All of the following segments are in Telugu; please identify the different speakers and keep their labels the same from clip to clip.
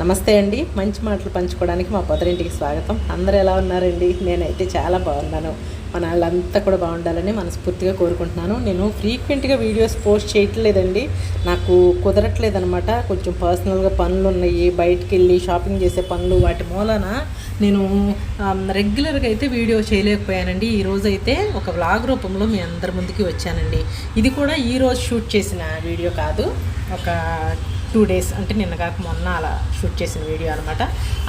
Speaker 1: నమస్తే అండి. మంచి మాటలు పంచుకోవడానికి మా పొదరింటికి స్వాగతం. అందరూ ఎలా ఉన్నారండి? నేనైతే చాలా బాగున్నాను. మన వాళ్ళంతా కూడా బాగుండాలని మనస్ఫూర్తిగా కోరుకుంటున్నాను. నేను ఫ్రీక్వెంట్గా వీడియోస్ పోస్ట్ చేయట్లేదండి. నాకు కుదరట్లేదనమాట కొంచెం పర్సనల్గా పనులు ఉన్నాయి బయటికి వెళ్ళి షాపింగ్ చేసే పనులు వాటి మూలన నేను రెగ్యులర్గా అయితే వీడియో చేయలేకపోయానండి. ఈ రోజు అయితే ఒక వ్లాగ్ రూపంలో మీ అందరి ముందుకి వచ్చానండి. ఇది కూడా ఈ రోజు షూట్ చేసిన వీడియో కాదు. ఒక టూ డేస్ అంటే నిన్న కాక మొన్న అలా షూట్ చేసిన వీడియో అనమాట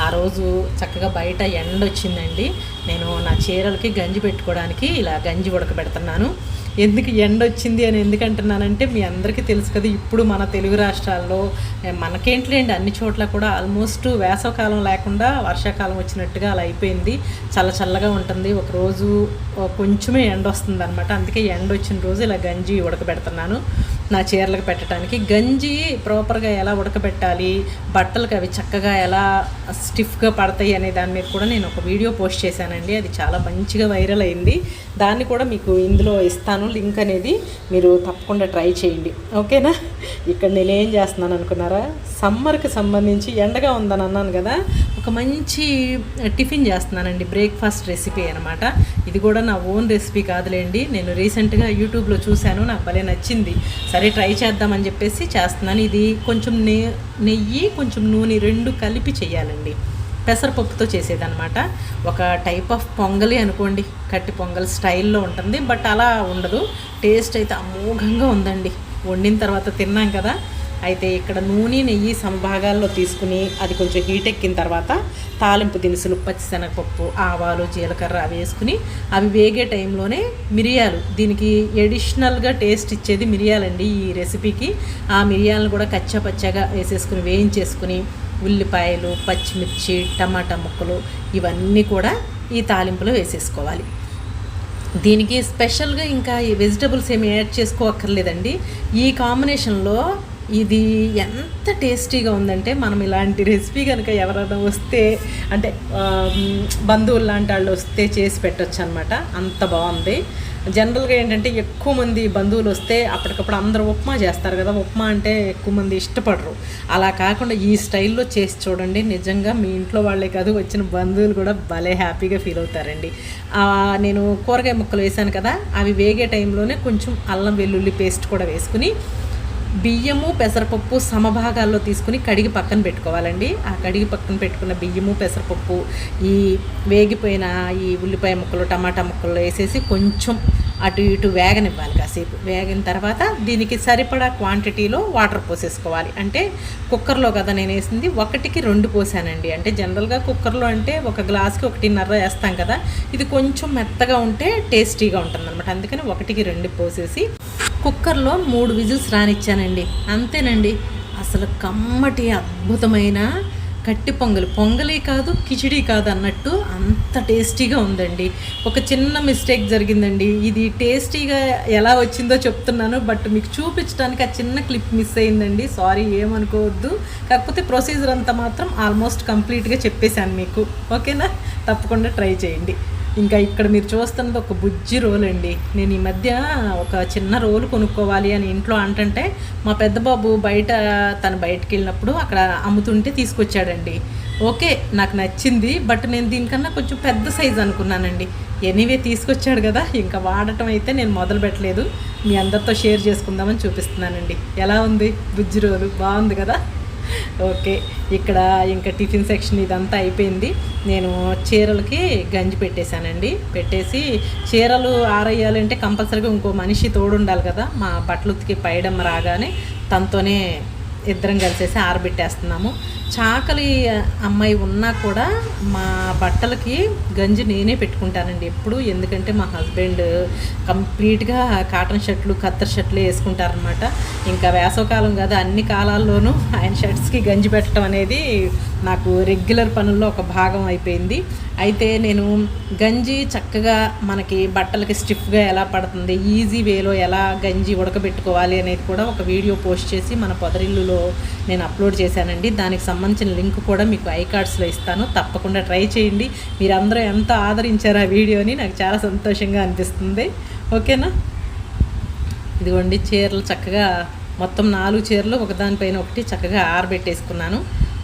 Speaker 1: ఆ రోజు చక్కగా బయట ఎండ వచ్చిందండి. నేను నా చీరలకి గంజి పెట్టుకోవడానికి ఇలా గంజి ఉడకబెడుతున్నాను. ఎందుకు ఎండ వచ్చింది అని ఎందుకు అంటున్నానంటే మీ అందరికీ తెలుసు కదా ఇప్పుడు మన తెలుగు రాష్ట్రాల్లో మనకేంట్లేండి అన్ని చోట్ల కూడా ఆల్మోస్ట్ వేసవకాలం లేకుండా వర్షాకాలం వచ్చినట్టుగా అలా అయిపోయింది. చల్ల చల్లగా ఉంటుంది. ఒక రోజు కొంచెమే ఎండ వస్తుంది అనమాట అందుకే ఎండ వచ్చిన రోజు ఇలా గంజి ఉడకబెడుతున్నాను. నా చీరలకు పెట్టడానికి గంజి ప్రాపర్గా ఎలా ఉడకబెట్టాలి బట్టలకు అవి చక్కగా ఎలా స్టిఫ్గా పడతాయి అనే దాని మీద కూడా నేను ఒక వీడియో పోస్ట్ చేశానండి. అది చాలా మంచిగా వైరల్ అయింది. దాన్ని కూడా మీకు ఇందులో ఇస్తాను. లింక్ అనేది మీరు తప్పకుండా ట్రై చేయండి. ఓకేనా? ఇక్కడ నేనేం చేస్తున్నాను అనుకున్నారా? సమ్మర్కి సంబంధించి ఎండగా ఉందని అన్నాను కదా. ఒక మంచి టిఫిన్ చేస్తున్నానండి బ్రేక్ఫాస్ట్ రెసిపీ అనమాట ఇది కూడా నా ఓన్ రెసిపీ కాదులేండి. నేను రీసెంట్గా యూట్యూబ్లో చూశాను నాకు భలే నచ్చింది. సరే ట్రై చేద్దామని చెప్పేసి చేస్తున్నాను. ఇది కొంచెం నె నెయ్యి కొంచెం నూనె రెండు కలిపి చేయాలండి. పెసరపప్పుతో చేసేదనమాట ఒక టైప్ ఆఫ్ పొంగలి అనుకోండి కట్టి పొంగల్ స్టైల్లో ఉంటుంది బట్ అలా ఉండదు. టేస్ట్ అయితే అమోఘంగా ఉందండి. వండిన తర్వాత తిన్నాం కదా అయితే ఇక్కడ నూనె నెయ్యి సమభాగాల్లో తీసుకుని అది కొంచెం హీట్ ఎక్కిన తర్వాత తాలింపు దినుసులు పచ్చిశనగపప్పు ఆవాలు జీలకర్ర అవి వేసుకుని అవి వేగే టైంలోనే మిరియాలు. దీనికి ఎడిషనల్గా టేస్ట్ ఇచ్చేది మిరియాలండి ఈ రెసిపీకి ఆ మిరియాలను కూడా కచ్చా పచ్చగా వేసేసుకుని వేయించేసుకుని ఉల్లిపాయలు పచ్చిమిర్చి టమాటా ముక్కలు ఇవన్నీ కూడా ఈ తాలింపులో వేసేసుకోవాలి. దీనికి స్పెషల్గా ఇంకా ఈ వెజిటబుల్స్ ఏమి యాడ్ చేసుకోవక్కర్లేదండి ఈ కాంబినేషన్లో ఇది ఎంత టేస్టీగా ఉందంటే మనం ఇలాంటి రెసిపీ కనుక ఎవరైనా వస్తే అంటే బంధువులు లాంటి వాళ్ళు వస్తే చేసి పెట్టచ్చు అనమాట అంత బాగుంది. జనరల్గా ఏంటంటే ఎక్కువ మంది బంధువులు వస్తే అప్పటికప్పుడు అందరూ ఉప్మా చేస్తారు కదా. ఉప్మా అంటే ఎక్కువ మంది ఇష్టపడరు. అలా కాకుండా ఈ స్టైల్లో చేసి చూడండి. నిజంగా మీ ఇంట్లో వాళ్ళే కాదు వచ్చిన బంధువులు కూడా భలే హ్యాపీగా ఫీల్ అవుతారండి. నేను కూరగాయ ముక్కలు వేసాను కదా. అవి వేగే టైంలోనే కొంచెం అల్లం వెల్లుల్లి పేస్ట్ కూడా వేసుకుని బియ్యము పెసరపప్పు సమభాగాల్లో తీసుకుని కడిగి పక్కన పెట్టుకోవాలండి. ఆ కడిగి పక్కన పెట్టుకున్న బియ్యము పెసరపప్పు ఈ వేగిపోయిన ఈ ఉల్లిపాయ ముక్కలు టమాటా ముక్కలు వేసేసి కొంచెం అటు ఇటు వేగనివ్వాలి కాసేపు. వేగిన తర్వాత దీనికి సరిపడా క్వాంటిటీలో వాటర్ పోసేసుకోవాలి. అంటే కుక్కర్లో కదా నేను వేసింది ఒకటికి రెండు పోసానండి. అంటే జనరల్గా కుక్కర్లో అంటే ఒక గ్లాస్కి ఒకటిన్నర వేస్తాం కదా ఇది కొంచెం మెత్తగా ఉంటే టేస్టీగా ఉంటుంది అనమాట అందుకని ఒకటికి రెండు పోసేసి కుక్కర్లో మూడు విజిల్స్ రానిచ్చానండి. అంతేనండి. అసలు కమ్మటి అద్భుతమైన కట్టి పొంగలి. పొంగలే కాదు కిచిడి కాదు అన్నట్టు అంత టేస్టీగా ఉందండి. ఒక చిన్న మిస్టేక్ జరిగిందండి. ఇది టేస్టీగా ఎలా వచ్చిందో చెప్తున్నాను బట్ మీకు చూపించడానికి ఆ చిన్న క్లిప్ మిస్ అయిందండి. సారీ ఏమనుకోవద్దు. కాకపోతే ప్రొసీజర్ అంతా మాత్రం ఆల్మోస్ట్ కంప్లీట్గా చెప్పేశాను మీకు. ఓకేనా? తప్పకుండా ట్రై చేయండి. ఇంకా ఇక్కడ మీరు చూస్తున్నది ఒక బుజ్జి రోల్ అండి. నేను ఈ మధ్య ఒక చిన్న రోలు కొనుక్కోవాలి అని ఇంట్లో అంటుంటే మా పెద్ద బాబు బయట తను బయటకు వెళ్ళినప్పుడు అక్కడ అమ్ముతుంటే తీసుకొచ్చాడండి. ఓకే నాకు నచ్చింది బట్ నేను దీనికన్నా కొంచెం పెద్ద సైజ్ అనుకున్నానండి. ఎనీవే తీసుకొచ్చాడు కదా ఇంకా వాడటం అయితే నేను మొదలు పెట్టలేదు. మీ అందరితో షేర్ చేసుకుందామని చూపిస్తున్నానండి. ఎలా ఉంది బుజ్జి రోలు? బాగుంది కదా? ఓకే ఇక్కడ ఇంకా టిఫిన్ సెక్షన్ ఇదంతా అయిపోయింది. నేను చీరలకి గంజి పెట్టేశానండి. పెట్టేసి చీరలు ఆరేయాలంటే కంపల్సరీగా ఇంకో మనిషి తోడుండాలి కదా. మా బట్టలు పైడమ్మ రాగానే తనతోనే ఇద్దరం కలిసేసి ఆరబెట్టేస్తున్నాము. చాకలి అమ్మాయి ఉన్నా కూడా మా బట్టలకి గంజి నేనే పెట్టుకుంటానండి ఎప్పుడు. ఎందుకంటే మా హస్బెండ్ కంప్లీట్గా కాటన్ షర్ట్లు కత్తర్ షర్ట్లు వేసుకుంటారనమాట ఇంకా వేసవకాలం కదా అన్ని కాలాల్లోనూ ఆయన షర్ట్స్కి గంజి పెట్టడం అనేది నాకు రెగ్యులర్ పనుల్లో ఒక భాగం అయిపోయింది. అయితే నేను గంజి చక్కగా మనకి బట్టలకి స్టిఫ్గా ఎలా పడుతుంది ఈజీ వేలో ఎలా గంజి ఉడకబెట్టుకోవాలి అనేది కూడా ఒక వీడియో పోస్ట్ చేసి మన పొదరిల్లులో నేను అప్లోడ్ చేశానండి. దానికి సంబంధించిన లింక్ కూడా మీకు ఐ కార్డ్స్లో ఇస్తాను. తప్పకుండా ట్రై చేయండి. మీరందరూ ఎంత ఆదరించారు ఆ వీడియోని నాకు చాలా సంతోషంగా అనిపిస్తుంది. ఓకేనా? ఇదిగోండి చీరలు చక్కగా మొత్తం నాలుగు చీరలు ఒకదానిపైన ఒకటి చక్కగా ఆరబెట్టేసుకున్నాను.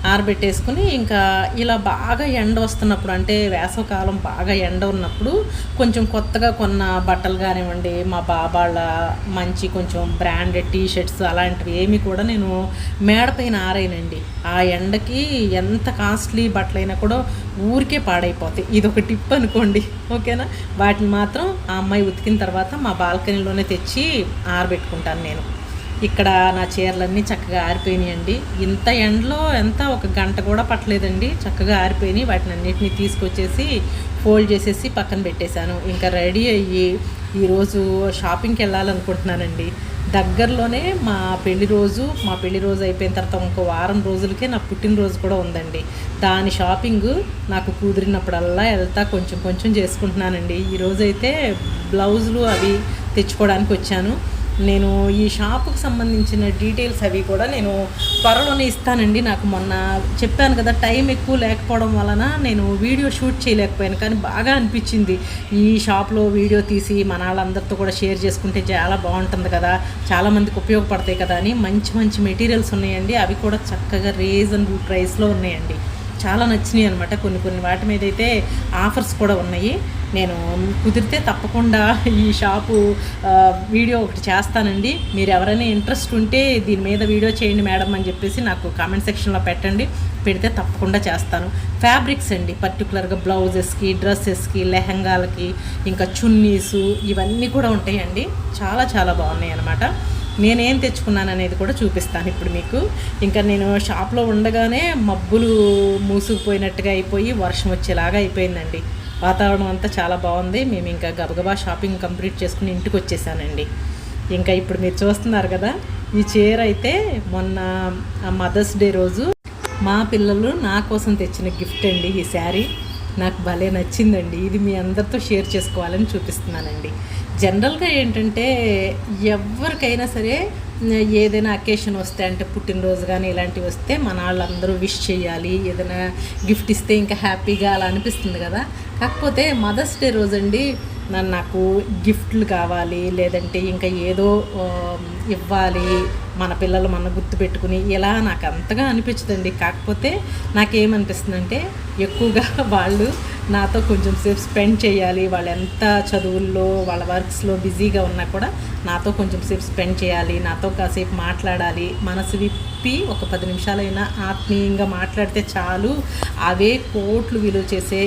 Speaker 1: ఆరబెట్టేసుకుని ఇంకా ఇలా బాగా ఎండ వస్తున్నప్పుడు అంటే వేసవకాలం బాగా ఎండ ఉన్నప్పుడు కొంచెం కొత్తగా కొన్న బట్టలు కానివ్వండి మా బాబాళ్ళ మంచి కొంచెం బ్రాండెడ్ టీ షర్ట్స్ అలాంటివి ఏమి కూడా నేను మేడపైన పైన ఆ ఎండకి ఎంత కాస్ట్లీ బట్టలైనా కూడా ఊరికే పాడైపోతాయి. ఇది ఒక టిప్ అనుకోండి. ఓకేనా? వాటిని మాత్రం ఆ అమ్మాయి ఉతికిన తర్వాత మా బాల్కనీలోనే తెచ్చి ఆరబెట్టుకుంటాను నేను. ఇక్కడ నా చీరలన్నీ చక్కగా ఆరిపోయినాయండి. ఇంత ఎండలో ఎంత ఒక గంట కూడా పట్టలేదండి. చక్కగా ఆరిపోయినాయి. వాటిని అన్నిటిని తీసుకొచ్చేసి ఫోల్డ్ చేసేసి పక్కన పెట్టేశాను. ఇంకా రెడీ అయ్యి ఈరోజు షాపింగ్కి వెళ్ళాలనుకుంటున్నానండి. దగ్గరలోనే మా పెళ్ళి రోజు మా పెళ్ళి రోజు అయిపోయిన తర్వాత ఇంకో వారం రోజులకే నా పుట్టినరోజు కూడా ఉందండి. దాని షాపింగ్ నాకు కుదిరినప్పుడల్లా వెళ్తా కొంచెం కొంచెం చేసుకుంటున్నానండి. ఈరోజైతే బ్లౌజులు అవి తెచ్చుకోవడానికి వచ్చాను. నేను ఈ షాపుకి సంబంధించిన డీటెయిల్స్ అవి కూడా నేను త్వరలోనే ఇస్తానండి. నాకు మొన్న చెప్పాను కదా టైం ఎక్కువ లేకపోవడం వలన నేను వీడియో షూట్ చేయలేకపోయాను. కానీ బాగా అనిపించింది. ఈ షాప్లో వీడియో తీసి మన వాళ్ళందరితో కూడా షేర్ చేసుకుంటే చాలా బాగుంటుంది కదా చాలామందికి ఉపయోగపడతాయి కదా అని మంచి మంచి మెటీరియల్స్ ఉన్నాయండి. అవి కూడా చక్కగా రీజనబుల్ ప్రైస్లో ఉన్నాయండి. చాలా నచ్చినాయి అనమాట కొన్ని కొన్ని వాటి మీద అయితే ఆఫర్స్ కూడా ఉన్నాయి. నేను కుదిరితే తప్పకుండా ఈ షాపు వీడియో ఒకటి చేస్తానండి. మీరు ఎవరైనా ఇంట్రెస్ట్ ఉంటే దీని మీద వీడియో చేయండి మేడం అని చెప్పేసి నాకు కామెంట్ సెక్షన్లో పెట్టండి. పెడితే తప్పకుండా చేస్తాను. ఫ్యాబ్రిక్స్ అండి పర్టికులర్గా బ్లౌజెస్కి డ్రెస్సెస్కి లెహంగాలకి ఇంకా చున్నీసు ఇవన్నీ కూడా ఉంటాయండి. చాలా చాలా బాగున్నాయి అనమాట నేనేం తెచ్చుకున్నాను అనేది కూడా చూపిస్తాను ఇప్పుడు మీకు. ఇంకా నేను షాప్లో ఉండగానే మబ్బులు మూసుకుపోయినట్టుగా అయిపోయి వర్షం వచ్చేలాగా అయిపోయిందండి. వాతావరణం అంతా చాలా బాగుంది. మేము ఇంకా గబగబా షాపింగ్ కంప్లీట్ చేసుకుని ఇంటికి వచ్చేసానండి. ఇంకా ఇప్పుడు మీరు చూస్తున్నారు కదా ఈ చీర అయితే మొన్న మదర్స్ డే రోజు మా పిల్లలు నా కోసం తెచ్చిన గిఫ్ట్ అండి ఈ శారీ. నాకు భలే నచ్చిందండి. ఇది మీ అందరితో షేర్ చేసుకోవాలని చూపిస్తున్నానండి. జనరల్గా ఏంటంటే ఎవరికైనా సరే ఏదైనా అకేషన్ వస్తే అంటే పుట్టినరోజు కానీ ఇలాంటివి వస్తే మన వాళ్ళందరూ విష్ చేయాలి. ఏదైనా గిఫ్ట్ ఇస్తే ఇంకా హ్యాపీగా అలా అనిపిస్తుంది కదా. కాకపోతే మదర్స్ డే రోజండి నాకు గిఫ్ట్లు కావాలి లేదంటే ఇంకా ఏదో ఇవ్వాలి మన పిల్లలు మన గుర్తుపెట్టుకుని ఇలా నాకు అంతగా అనిపించదండి. కాకపోతే నాకేమనిపిస్తుందంటే ఎక్కువగా వాళ్ళు నాతో కొంచెం సేపు స్పెండ్ చేయాలి. వాళ్ళు ఎంత చదువుల్లో వాళ్ళ వర్క్స్లో బిజీగా ఉన్నా కూడా నాతో కొంచెం సేపు స్పెండ్ చేయాలి. నాతో కాసేపు మాట్లాడాలి. మనసు విప్పి ఒక పది నిమిషాలైనా ఆత్మీయంగా మాట్లాడితే చాలు. అవే కోట్లు విలువ చేసే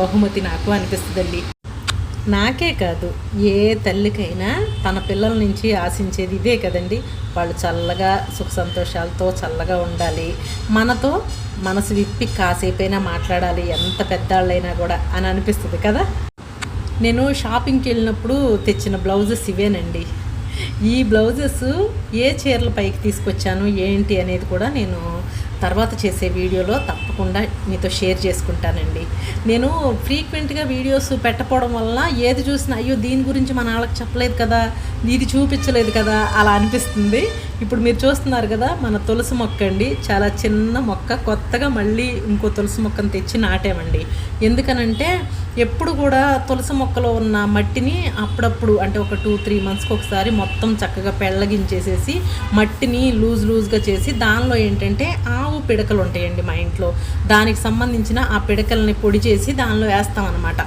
Speaker 1: బహుమతి నాకు అనిపిస్తుందండి. నాకే కాదు ఏ తల్లికైనా తన పిల్లల నుంచి ఆశించేది ఇదే కదండి. వాళ్ళు చల్లగా సుఖ సంతోషాలతో చల్లగా ఉండాలి. మనతో మనసు విప్పి కాసేపైనా మాట్లాడాలి ఎంత పెద్దవాళ్ళైనా కూడా అని అనిపిస్తుంది కదా. నేను షాపింగ్కి వెళ్ళినప్పుడు తెచ్చిన బ్లౌజెస్ ఇవేనండి. ఈ బ్లౌజెస్ ఏ చీరల పైకి తీసుకొచ్చాను ఏంటి అనేది కూడా నేను తర్వాత చేసే వీడియోలో తప్ప తప్పకుండా మీతో షేర్ చేసుకుంటానండి. నేను ఫ్రీక్వెంట్గా వీడియోస్ పెట్టపోవడం వల్ల ఏది చూసినా అయ్యో దీని గురించి మన వాళ్ళకి చెప్పలేదు కదా ఇది చూపించలేదు కదా అలా అనిపిస్తుంది. ఇప్పుడు మీరు చూస్తున్నారు కదా మన తులసి మొక్క అండి. చాలా చిన్న మొక్క కొత్తగా మళ్ళీ ఇంకో తులసి మొక్కను తెచ్చి నాటామండి. ఎందుకనంటే ఎప్పుడు కూడా తులసి మొక్కలో ఉన్న మట్టిని అప్పుడప్పుడు అంటే ఒక టూ త్రీ మంత్స్కి ఒకసారి మొత్తం చక్కగా పెళ్ళగించేసేసి మట్టిని లూజ్ లూజ్గా చేసి దానిలో ఏంటంటే ఆవు పిడకలు ఉంటాయండి మా ఇంట్లో. దానికి సంబంధించిన ఆ పిడకల్ని పొడి చేసి దానిలో వేస్తామన్నమాట.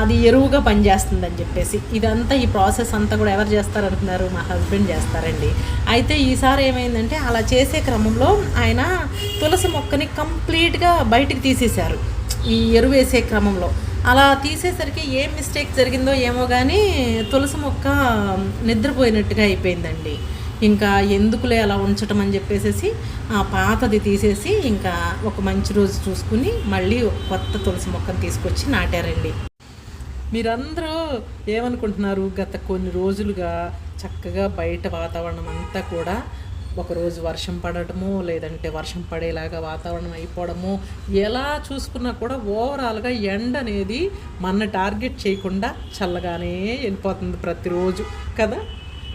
Speaker 1: అది ఎరువుగా పనిచేస్తుందని చెప్పేసి. ఇదంతా ఈ ప్రాసెస్ అంతా కూడా ఎవరు చేస్తారనుకున్నారు మా హస్బెండ్ చేస్తారండి. అయితే ఈసారి ఏమైందంటే అలా చేసే క్రమంలో ఆయన తులసి మొక్కని కంప్లీట్గా బయటికి తీసేశారు. ఈ ఎరువు వేసే క్రమంలో. అలా తీసేసరికి ఏం మిస్టేక్ జరిగిందో ఏమో కానీ తులసి మొక్క నిద్రపోయినట్టుగా అయిపోయిందండి. ఇంకా ఎందుకులే అలా ఉంచటం అని చెప్పేసి ఆ పాతది తీసేసి ఇంకా ఒక మంచి రోజు చూసుకుని మళ్ళీ కొత్త తులసి మొక్కను తీసుకొచ్చి నాటారండి. మీరందరూ ఏమనుకుంటున్నారు? గత కొన్ని రోజులుగా చక్కగా బయట వాతావరణం అంతా కూడా ఒకరోజు వర్షం పడటము లేదంటే వర్షం పడేలాగా వాతావరణం అయిపోవడము ఎలా చూసుకున్నా కూడా ఓవరాల్గా ఎండ అనేది మన టార్గెట్ చేయకుండా చల్లగానే వెళ్ళిపోతుంది ప్రతిరోజు కదా?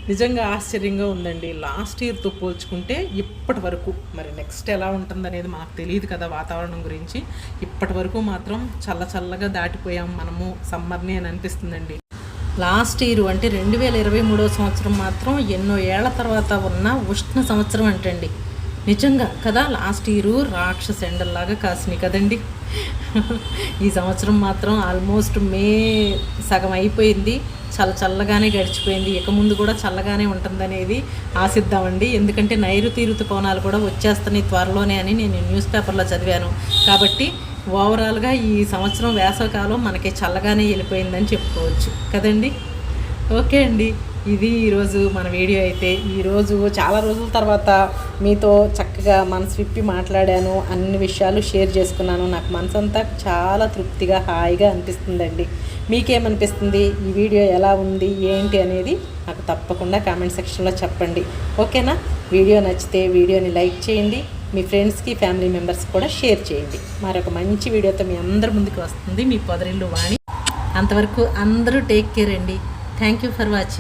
Speaker 1: నిజంగా ఆశ్చర్యంగా ఉందండి. లాస్ట్ ఇయర్తో పోల్చుకుంటే ఇప్పటి వరకు మరి నెక్స్ట్ ఎలా ఉంటుందనేది మాకు తెలియదు కదా వాతావరణం గురించి. ఇప్పటి వరకు మాత్రం చల్ల చల్లగా దాటిపోయాం మనము సమ్మర్ని అని అనిపిస్తుందండి. లాస్ట్ ఇయర్ అంటే రెండు వేల ఇరవై మూడో సంవత్సరం మాత్రం ఎన్నో ఏళ్ళ తర్వాత ఉన్న ఉష్ణ సంవత్సరం అంటండి. నిజంగా కదా లాస్ట్ ఇయర్ రాక్షస ఎండల్లాగా కాసినాయి కదండి. ఈ సంవత్సరం మాత్రం ఆల్మోస్ట్ మే సగం అయిపోయింది. చాలా చల్లగానే గడిచిపోయింది. ఇక ముందు కూడా చల్లగానే ఉంటుందనేది ఆశిద్దామండి. ఎందుకంటే నైరుతి ఋతుపవనాలు కూడా వచ్చేస్తున్నాయి త్వరలోనే అని నేను న్యూస్ పేపర్లో చదివాను. కాబట్టి ఓవరాల్గా ఈ సంవత్సరం వేసవకాలం మనకి చల్లగానే వెళ్ళిపోయిందని చెప్పుకోవచ్చు. కదండి? ఓకే అండి. ఇది ఈరోజు మన వీడియో అయితే. ఈరోజు చాలా రోజుల తర్వాత మీతో చక్కగా మనసు విప్పి మాట్లాడాను. అన్ని విషయాలు షేర్ చేసుకున్నాను. నాకు మనసంతా చాలా తృప్తిగా హాయిగా అనిపిస్తుందండి. మీకేమనిపిస్తుంది? ఈ వీడియో ఎలా ఉంది? ఏంటి అనేది నాకు తప్పకుండా కామెంట్ సెక్షన్లో చెప్పండి. ఓకేనా? వీడియో నచ్చితే వీడియోని లైక్ చేయండి. మీ ఫ్రెండ్స్కి ఫ్యామిలీ మెంబర్స్ కూడా షేర్ చేయండి. మరొక మంచి వీడియోతో మీ అందరి ముందుకు వస్తుంది మీ పొదరిల్లు వాణి. అంతవరకు అందరూ టేక్ కేర్ అండి. Thank you for watching.